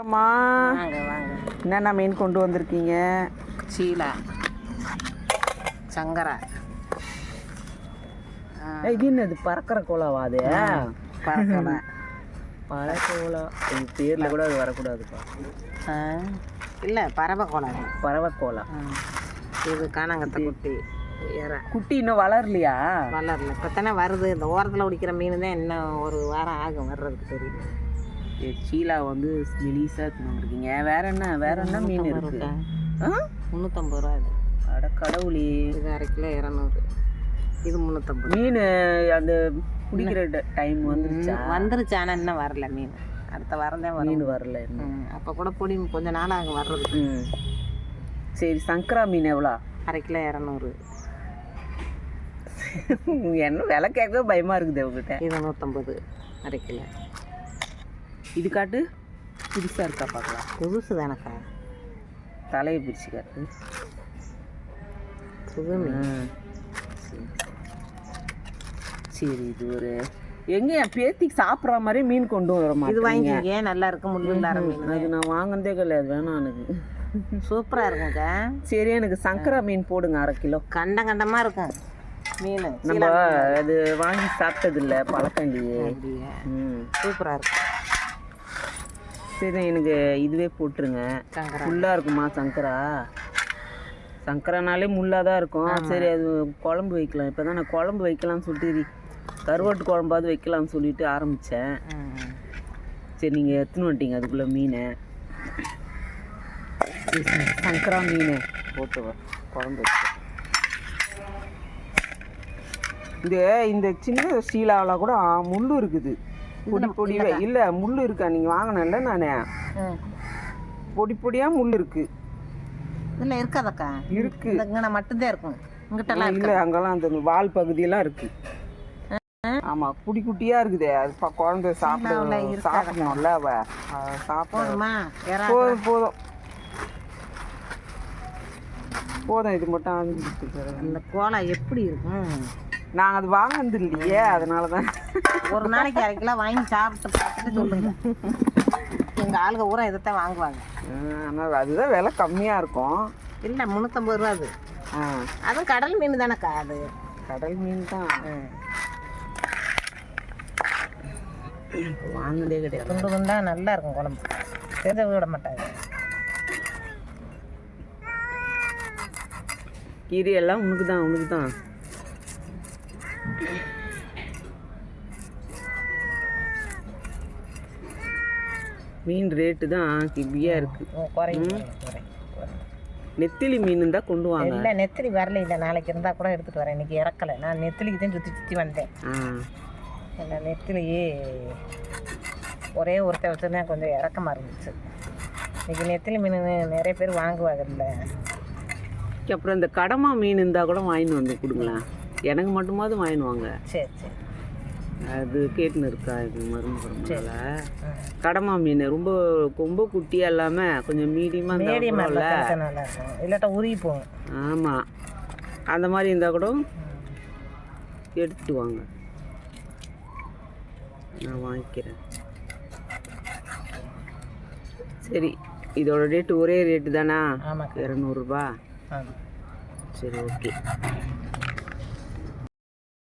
அம்மா என்னென்ன மீன் கொண்டு வந்திருக்கீங்க? சீலா. சங்கரா. இது என்னது? பறக்கிற கோலாவா அது? பறக்கலை. பல கோலா எங்க பேர்ல கூட அது வரக்கூடாதுப்பா. இல்லை பறவை கோளாறு பறவை கோலா இது காணாங்கத்தை குட்டி குட்டி இன்னும் வளரலையா? வளரல. இப்போ தானே வருது. இந்த ஓரத்தில் பிடிக்கிற மீன் தான் இன்னும் ஒரு வாரம் ஆகும் வர்றதுக்கு தெரியும்? சீலா வந்து மெலிசா வந்திருக்கீங்க வேற என்ன? வேற என்ன மீன் இருக்கு? முந்நூற்றம்பது ரூபா இது. அட கடவுளே. இது அரை கிலோ இரநூறு. இது முந்நூற்றம்பது மீன் அந்த குடிக்கிற டைம் வந்துருச்சா? வந்துருச்சு. ஆனால் இன்னும் வரல மீன். அடுத்த வாரம் தான் மீன் வரல அப்போ கூட பொடி கொஞ்ச நாள் வர்றதுக்கு. ம். சரி சங்கரா மீன் எவ்வளோ? அரை கிலோ இரநூறு. என்ன விலை கேட்க பயமா இருக்குது உங்ககிட்ட. இது நூற்றம்பது அரை கிலோ. இது காட்டு புதுசா இருக்கா பார்க்கலாம். புதுசு தானக்கா? தலையை பிரிச்சு காட்டு. புது மீன் ம். சரி இது ஒரு எங்க என் பேத்திக்கு சாப்பிட்ற மாதிரி மீன் கொண்டு வர இது வாங்கிக்கிங்க நல்லா இருக்கும் முள்ளு இல்லாத மீன்? அது நான் வாங்கினதே கிடையாது வேணாம் எனக்கு. சூப்பராக இருக்குங்க சரி எனக்கு சங்கரா மீன் போடுங்க அரை கிலோ. கண்டம் கண்டமாக இருக்கும். மீன் நம்ம அது வாங்கி சாப்பிட்டது இல்லை பழக்கண்டியே சூப்பராக இருக்கும். சரி எனக்கு இதுவே போட்டுருங்க. முள்ளா இருக்குமா சங்கரா? சங்கரானாலே முள்ளாக தான் இருக்கும் சரி அது குழம்பு வைக்கலாம். இப்போ தான் நான் குழம்பு வைக்கலாம்னு சொல்லிட்டு கருவாட்டு குழம்பாவது வைக்கலாம்னு சொல்லிட்டு ஆரம்பித்தேன். சரி நீங்கள் எடுத்துன்னு வந்துட்டீங்க அதுக்குள்ளே மீனை. சங்கரா மீன். போட்டு குழம்பு இந்த இந்த சின்ன ஸ்டீலாவில் கூட முள் இருக்குது. பொடி பொடியே இல்லை முள் இருக்கா? நீங்கள் வாங்கினேன்ல நான். பொடி பொடியாக முள் இருக்குது இதில் இருக்காதக்கா. இருக்கு. இந்த இங்கே மட்டும்தான் இருக்கும் இங்கிட்டலாம் இல்லை அங்கெல்லாம் அந்த வால் பகுதியெல்லாம் இருக்கு. ஆமா குட்டி குட்டியா இருக்குதே. அது குழந்தை சாப்பிட சாப்பிடணும்ல அவ. அவ சாப்பிட போதுமா? போதும் போதும். இது மட்டும் அந்த கோலா எப்படி இருக்கும்? நாங்கள் அது வாங்கினது இல்லையே அதனால தான் ஒரு நாளைக்கு அரை கிலோ வாங்கி சாப்பிட்டு பார்த்துட்டு சொல்லுங்க. எங்கள் ஆளுங்க ஊரா இதைத்தான் வாங்குவாங்க. ஆனால் அதுதான் விலை கம்மியாக இருக்கும். இல்லை முந்நூற்றம்பது ரூபா அது. அதுவும் கடல் மீன் தானேக்கா அது? கடல் மீன் தான். வாங்கினதே கிடையாது. துண்டு துண்டா நல்லா இருக்கும் குழம்பு. செத விட மாட்டாங்க. கீரை எல்லாம் உனக்கு தான் உனக்கு தான் மீன் ரேட்டு தான் கிபியாக இருக்கு. குறையும் நெத்திலி மீன் தான் கொண்டு வாங்க. இல்லை நெத்திலி வரல இல்லை. நாளைக்கு இருந்தால் கூட எடுத்துகிட்டு வரேன். இன்னைக்கு இறக்கலை. நான் நெத்திலிக்கு தான் சுற்றி சுற்றி வந்தேன். அந்த நெத்திலியே ஒரே ஒருத்தர் வச்சுருந்தேன் கொஞ்சம் இறக்கமாக இருந்துச்சு. இன்னைக்கு நெத்திலி மீன் நிறைய பேர் வாங்குவாங்கல்ல அப்புறம் இந்த கடமா மீன் இருந்தால் கூட வாங்கின்னு வந்து கொடுங்களேன். எனக்கு மட்டுமாவது வாங்கின்னு வாங்க சரி சரி. அது கேட்டுன்னு இருக்கா இது மருமபுரம்ல ம். கடமா மீன் ரொம்ப ரொம்ப குட்டியாக இல்லாமல் கொஞ்சம் மீடியமாக இருந்தால் இல்லாட்டா உருகி போகும். ஆமாம் அந்த மாதிரி இருந்தால் கூட எடுத்துட்டு வாங்க. நான் வாங்கிக்கிறேன். சரி இதோட ரேட்டு ஒரே ரேட்டு தானா? இரநூறுபா? சரி ஓகே